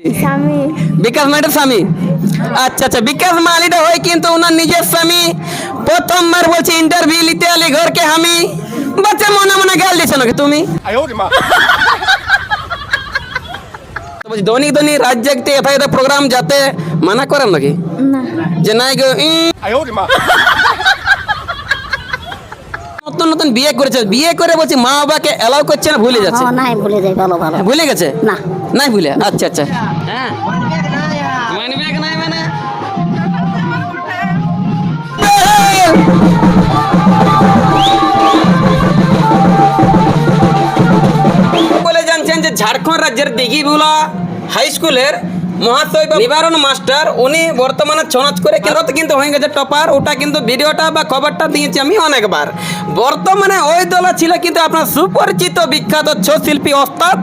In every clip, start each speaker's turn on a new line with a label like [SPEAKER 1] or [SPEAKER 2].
[SPEAKER 1] বিকাশ মালির স্বামী। আচ্ছা আচ্ছা বিকাশ মালিটা হয় কিন্তু ওনার নিজের স্বামী। প্রথমবার বলছি ইন্টারভিউ নিতে আলি ঘরকে আমি। বাচ্চা মনে মনে গাল দিয়েছ নাকি তুমি? বলছি ধনী ধনী রাত জাগতে এথায় প্রোগ্রাম যাতে মানা করেন নাকি? যে নাই গো নতুন নতুন বিয়ে করেছে। বিয়ে করে বলছি মা বাবাকে এলাও করছে না ভুলে যাচ্ছে?
[SPEAKER 2] নাই ভুলে যাই ভালো ভালো।
[SPEAKER 1] ভুলে গেছে?
[SPEAKER 2] না।
[SPEAKER 1] নাই ভুলে? আচ্ছা আচ্ছা। হ্যাঁ। বলে জানছেন যে ঝাড়খণ্ড রাজ্যের দিঘিবুলা হাই স্কুলের মহাশয় মাস্টার, উনি বর্তমানে ছনাচ করে কিন্তু হয়ে গেছে টপার। ওটা কিন্তু ভিডিওটা বা খবরটা আমি অনেকবার। বর্তমানে ওই দলা ছিল কিন্তু আপনার সুপরিচিত বিখ্যাত ছৌ শিল্পী ওস্তাদ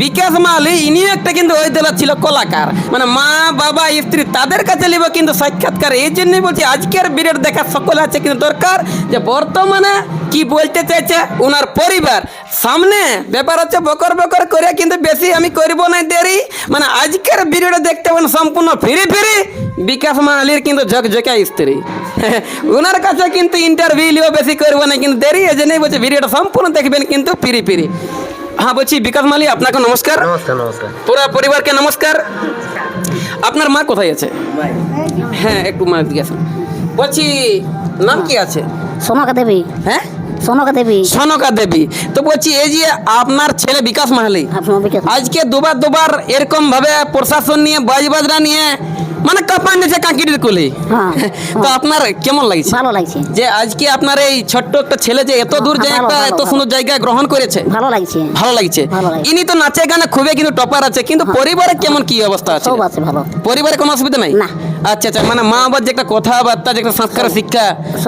[SPEAKER 1] বিকাশ মালি ইনি একটা কিন্তু ওই দলের ছিল কলাকার। মানে মা, বাবা, স্ত্রী, তাদের কাছে নিব কিন্তু সাক্ষাৎকার। এই জন্যই বলছি, আজকের ভিডিও দেখা সকলে আছে কিন্তু দরকার যে বর্তমানে কি বলতে চাইছে ওনার পরিবার। সামনে ব্যাপার হচ্ছে বকর বকর করে কিন্তু বেশি আমি করব না দেরি। মানে আজকের ভিডিওটা দেখতে পাবেন সম্পূর্ণ ফিরে ফিরে। বিকাশ মালির কিন্তু ঝকঝকা স্ত্রী। ওনার কাছে কিন্তু ইন্টারভিউ বেশি করব না কিন্তু দেরি। এই জন্যই বলছে ভিডিওটা সম্পূর্ণ দেখবেন কিন্তু ফিরি ফিরি। হ্যাঁ বলছি বিকাশ মালি আপনাকে নমস্কার।
[SPEAKER 3] নমস্কার নমস্কার।
[SPEAKER 1] পুরো পরিবারকে নমস্কার। আপনার মা কোথায় আছে? হ্যাঁ একটু মা দিকে আসুন। বলছি নাম কি আছে?
[SPEAKER 2] সোনকা দেবী।
[SPEAKER 1] হ্যাঁ?
[SPEAKER 2] সোনকা দেবী।
[SPEAKER 1] সনকা দেবী। তো বলছি এই যে আপনার ছেলে বিকাশ মাহালি আজকে দুবার দুবার এরকম ভাবে প্রশাসন নিয়ে বাজ বাজরা নিয়ে মানে কাপান দিয়েছে কাঁকিটির কোলে।
[SPEAKER 2] হ্যাঁ,
[SPEAKER 1] তো আপনার কেমন লাগছে?
[SPEAKER 2] ভালো লাগছে।
[SPEAKER 1] যে আজকে আপনার এই ছোট্ট একটা ছেলে যে এত দূর যায় একটা এত সুন্দর জায়গা গ্রহণ করেছে।
[SPEAKER 2] ভালো লাগছে।
[SPEAKER 1] ভালো লাগছে। ইনি তো নাচে গানে খুবই কিন্তু টপার আছে কিন্তু পরিবারে কেমন কি অবস্থা আছে?
[SPEAKER 2] সব আছে ভালো।
[SPEAKER 1] পরিবারে কোনো অসুবিধা নাই?
[SPEAKER 2] না।
[SPEAKER 1] আচ্ছা আচ্ছা মানে মা বাবার যে একটা কথাবার্তা যে একটা সংস্কার শিক্ষা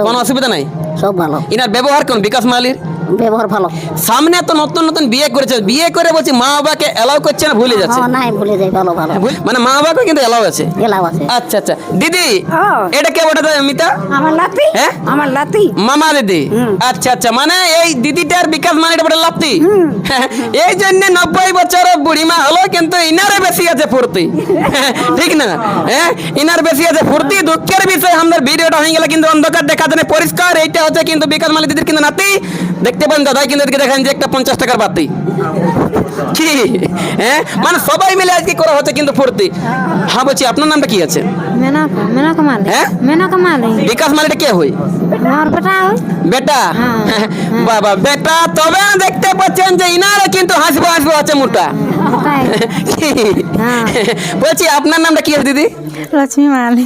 [SPEAKER 1] কোনো অসুবিধা নাই?
[SPEAKER 2] সব ভালো।
[SPEAKER 1] ইনার ব্যবহার কোন বিকাশ মালির
[SPEAKER 2] ব্যবহার ভালো।
[SPEAKER 1] সামনে তো নতুন নতুন বিয়ে করেছে বিয়ে করে বলছি মা বাবাকে এলাও করছে না ভুলে যাচ্ছে?
[SPEAKER 2] নাই ভুলে যাই ভালো ভালো।
[SPEAKER 1] মানে মা বাবাকে কিন্তু এলাও আছে?
[SPEAKER 2] গেলাম আছে।
[SPEAKER 1] আচ্ছা আচ্ছা। দিদি
[SPEAKER 4] হ্যাঁ।
[SPEAKER 1] এটা কে ওটা মিতা
[SPEAKER 4] আমার লাতি।
[SPEAKER 1] হ্যাঁ?
[SPEAKER 4] আমার লাতি।
[SPEAKER 1] মামা দিদি। আচ্ছা আচ্ছা। মানে এই দিদিটার বিকাশ মানে এটা বলে লাপ্তি। এই জন্য নব্বই বছরের বুড়িমা হলো কিন্তু ইনারে বেশি আছে ফুর্তি। ঠিক না? হ্যাঁ? ইনার বেশি আছে ফুর্তি দুঃখের বিষয়। আমাদের ভিডিওটা হয়ে গেলে কিন্তু অন্ধকার দেখা যায় না, পরিষ্কার। এইটা হচ্ছে কিন্তু বিকাশ মালি দিদির কিন্তু নাতি। দেখতে পান দাদা কিন্তু এদিকে দেখেন যে একটা পঞ্চাশ টাকার বাতি কি? হ্যাঁ? মানে সবাই মিলে আজকে করা হচ্ছে কিন্তু ফুর্তি। হ্যাঁ বলছি আপনার নামটা কি আছে?
[SPEAKER 4] মেনা মেনা মালি
[SPEAKER 1] হ্যাঁ?
[SPEAKER 4] মেনা
[SPEAKER 1] বিকাশ মালিটা কে হই
[SPEAKER 4] আমার বেটা
[SPEAKER 1] বেটা?
[SPEAKER 4] হ্যাঁ।
[SPEAKER 1] বাবা বেটা তবে দেখতে পাচ্ছেন যে ইনারও কিন্তু হাসবো হাসবো আছে মোটা?
[SPEAKER 4] হ্যাঁ।
[SPEAKER 1] বলছি আপনার নামটা কি দিদি?
[SPEAKER 4] লক্ষ্মী মালি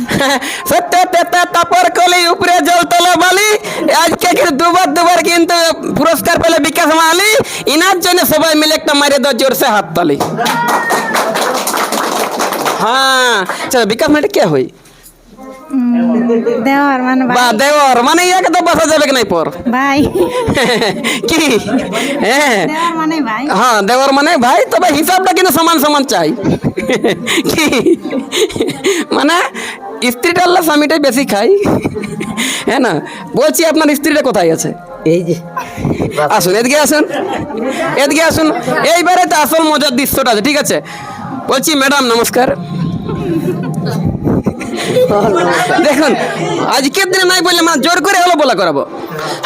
[SPEAKER 1] সত্য তেতা তাপর কলি উপরে জল তলা বালি আজকে কিন্তু দুবার দুবার কিন্তু পুরস্কার পেলে বিকাশ মালি ইনার জন্য সবাই মিলে একটা মারে দাও জোরসে হাত তালি। হ্যাঁ বিকাশ মালিটা কে হই
[SPEAKER 4] দেওয়ার মানে
[SPEAKER 1] বা দেওয়ার মানে ইয়াকে তো বসা যাবে কি নাই পর?
[SPEAKER 4] ভাই।
[SPEAKER 1] কি? হ্যাঁ।
[SPEAKER 4] দেওয়ার মানে ভাই।
[SPEAKER 1] হ্যাঁ দেওয়ার মানে ভাই তবে হিসাবটা কিন্তু সমান সমান চাই। কি? মানে স্ত্রীটা আল্লাহ স্বামীটাই বেশি খাই হ্যাঁ না? বলছি আপনার স্ত্রীটা কোথায় আছে?
[SPEAKER 3] এই যে।
[SPEAKER 1] আসুন এদিকে আসুন। এদিকে আসুন। এইবারে তো আসল মজার দৃশ্যটা আছে ঠিক আছে? বলছি ম্যাডাম নমস্কার। দেখুন আজকের দিনে নাই বললে মা জোর করে হলো বলা করাবো।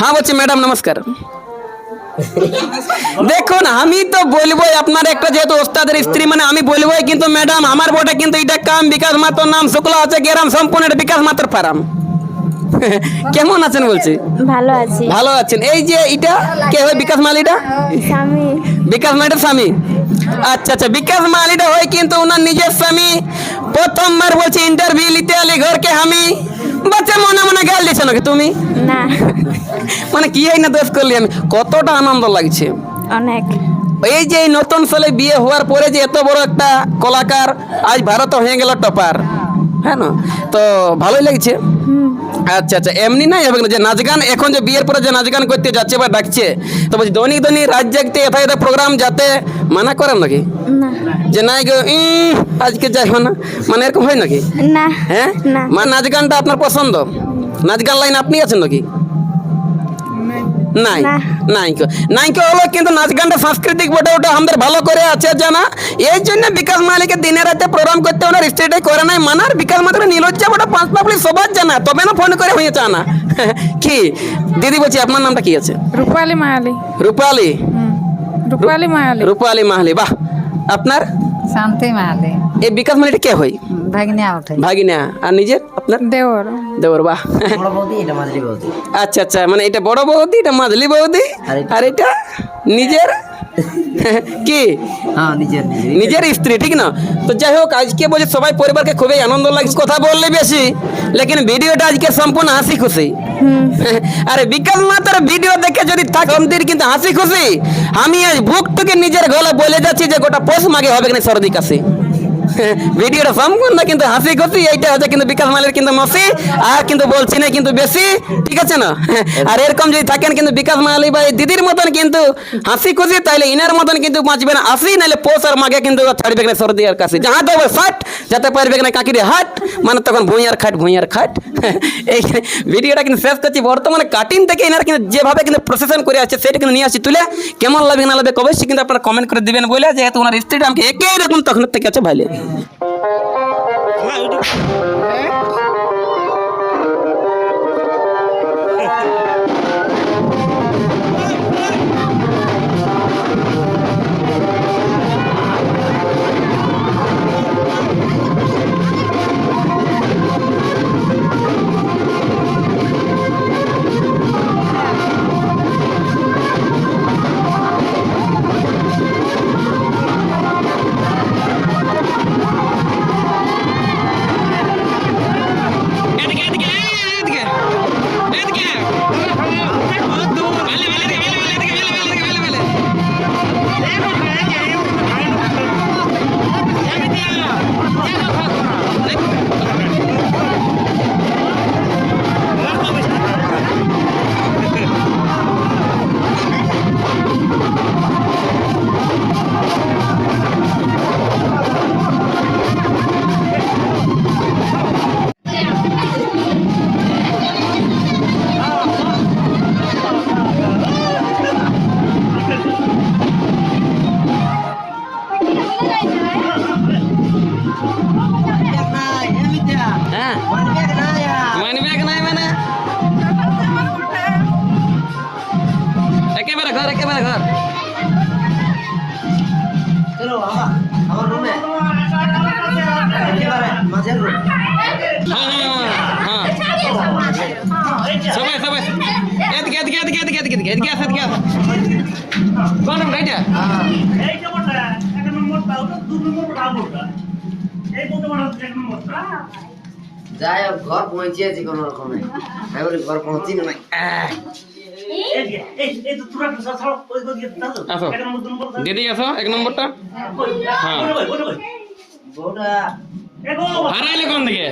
[SPEAKER 1] হ্যাঁ বলছি, ম্যাডাম, নমস্কার। দেখুন, আমি তো বলব আপনার একটা যেহেতু ওস্তাদের স্ত্রী মানে আমি বলবোই কিন্তু, ম্যাডাম, আমার বটে কিন্তু এটা কাম বিকাশ মাত্র, নাম শুক্লা আছে, গেরাম, সম্পূর্ণ বিকাশ মাত্র ফারাম। কেমন আছেন বলছি?
[SPEAKER 4] ভালো আছি।
[SPEAKER 1] ভালো আছেন। এই যে এটা কে হয় বিকাশ মালিটা?
[SPEAKER 4] স্বামী।
[SPEAKER 1] বিকাশ মালিটার স্বামী। আচ্ছা আচ্ছা বিকাশ মালিটা হয় কিন্তু ওনার নিজের স্বামী। প্রথমবার বলছি ইন্টারভিউ নিতে আলি ঘরকে আমি। বাচ্চা মনে মনে গাল দিছো নাকি তুমি?
[SPEAKER 4] না।
[SPEAKER 1] মানে কি হয় না দোষ করলি আমি? কতটা আনন্দ লাগছে।
[SPEAKER 4] অনেক।
[SPEAKER 1] এই যে নতুন সালে বিয়ে হওয়ার পরে যে এত বড় একটা কলাকার আজ ভারত হয়ে গেল টপার। হ্যাঁ না? তো ভালোই লাগছে। আচ্ছা আচ্ছা এমনি নাই হবে না যে নাচ গান এখন যে বিয়ের পরে যে নাচ গান করতে যাচ্ছে বা ডাকছে তো বলছি দৈনিক দৈনিক রাত জাগতে এথা এথা প্রোগ্রাম যাতে মানা করেন নাকি? যে নাই গো আজকে যাইব না। মানে এরকম হয় নাকি?
[SPEAKER 4] না
[SPEAKER 1] হ্যাঁ?
[SPEAKER 4] না।
[SPEAKER 1] মানে নাচ গানটা আপনার পছন্দ? নাচ গান লাইন আপনি আছেন নাকি? নাই
[SPEAKER 4] না।
[SPEAKER 1] নাইকো। নাইকো হলো কিন্তু নাচ গানটা সাংস্কৃতিক বটে ওটা আমাদের ভালো করে আছে জানা। এই জন্য বিকাশ মালিকে দিনে রাতে প্রোগ্রাম করতে ওনার স্টেটে করে নাই। মানার বিকাশ মাত্র নিলজ্জা বটে পাঁচ পাবলি সবার জানা। তবে না ফোন করে হয়েছে না কি? দিদি বলছি আপনার নামটা কি আছে?
[SPEAKER 5] রূপালী মায়ালি
[SPEAKER 1] রূপালী।
[SPEAKER 5] রূপালী মায়ালি
[SPEAKER 1] রূপালী মাহালি বাহ। আপনার?
[SPEAKER 3] শান্তি মাহালি।
[SPEAKER 1] এই বিকাশ মালিটা কে হয়?
[SPEAKER 3] ভাগনিয়া ওঠে
[SPEAKER 1] ভাগিনা আর নিজের? আপনার?
[SPEAKER 5] দেওর।
[SPEAKER 1] দেবর বাহ।
[SPEAKER 6] বড় বৌদি এটা মাঝারি বৌদি।
[SPEAKER 1] আচ্ছা আচ্ছা মানে এটা বড় বৌদি এটা বৌদি?
[SPEAKER 6] আর এটা?
[SPEAKER 1] নিজের? কি?
[SPEAKER 6] হ্যাঁ নিজের
[SPEAKER 1] স্ত্রী ঠিক না? তো যাই হোক আজকে বলছে সবাই পরিবারকে খুবই আনন্দ লাগছে কথা বললে বেশি লেকিন ভিডিওটা আজকে সম্পূর্ণ হাসি খুশি আরে বিকাল মাতার ভিডিও দেখে যদি থাকন্তির কিন্তু হাসি খুশি আমি আজ ভুকটুকে নিজের গলা বলে যাচ্ছি যে গোটা পোষ মাগে হবে কিনা সর্দি কাশি। ভিডিওটা সম্পূর্ণ কিন্তু হাসি খুশি এইটা হচ্ছে কিন্তু বিকাশ মালের কিন্তু মসি আর কিন্তু বলছি না কিন্তু বেশি ঠিক আছে না? আর এরকম যদি থাকেন কিন্তু বিকাশ মালি এই দিদির মতন কিন্তু হাসি খুশি তাইলে ইনার মতন কিন্তু বাঁচবে না আসি নাহলে পোষ আর মাগে কিন্তু ছাড়বে না সর্দি আর কাশি যাহা তো ফাট যাতে পারবে না কাকিরে হাট মানে তখন ভুঁইয়ার খাট ভুঁইয়ার খাট। এই ভিডিওটা কিন্তু শেষ করছি বর্তমানে কাটিং থেকে এনার কিন্তু যেভাবে কিন্তু প্রসেসন করে আছে সেটা কিন্তু নিয়ে আসছি তুলে। কেমন লাগবে না লাগবে অবশ্যই কিন্তু আপনারা কমেন্ট করে দিবেন বলে যেহেতু ওনার স্ত্রীটা আমাকে একই রকম তখন থেকে আছে ভালো হ্যাঁ ঘর একেবারে ঘর।
[SPEAKER 6] চলো বাবা আমার রুমে। একেবারে মাঝের রুম।
[SPEAKER 1] হ্যাঁ হ্যাঁ সবাই সবাই। এদিকে এদিকে এদিকে এদিকে এদিকে এদিকে এদিকে আস এদিকে আস। কোন গাইটা
[SPEAKER 7] এইটা? বলটা এক নম্বরটা ওটা দু নম্বরটা বলটা। এই বলতে পারো এক
[SPEAKER 6] যাই হোক ঘর পৌঁছিয়েছি কোনো রকমে। আমি ঘর পৌঁছি না।
[SPEAKER 7] দাদু
[SPEAKER 1] আসো।
[SPEAKER 7] এক
[SPEAKER 1] নম্বরটা। হ্যাঁ।
[SPEAKER 7] এগো।
[SPEAKER 1] হারাইলে কোন দিকে?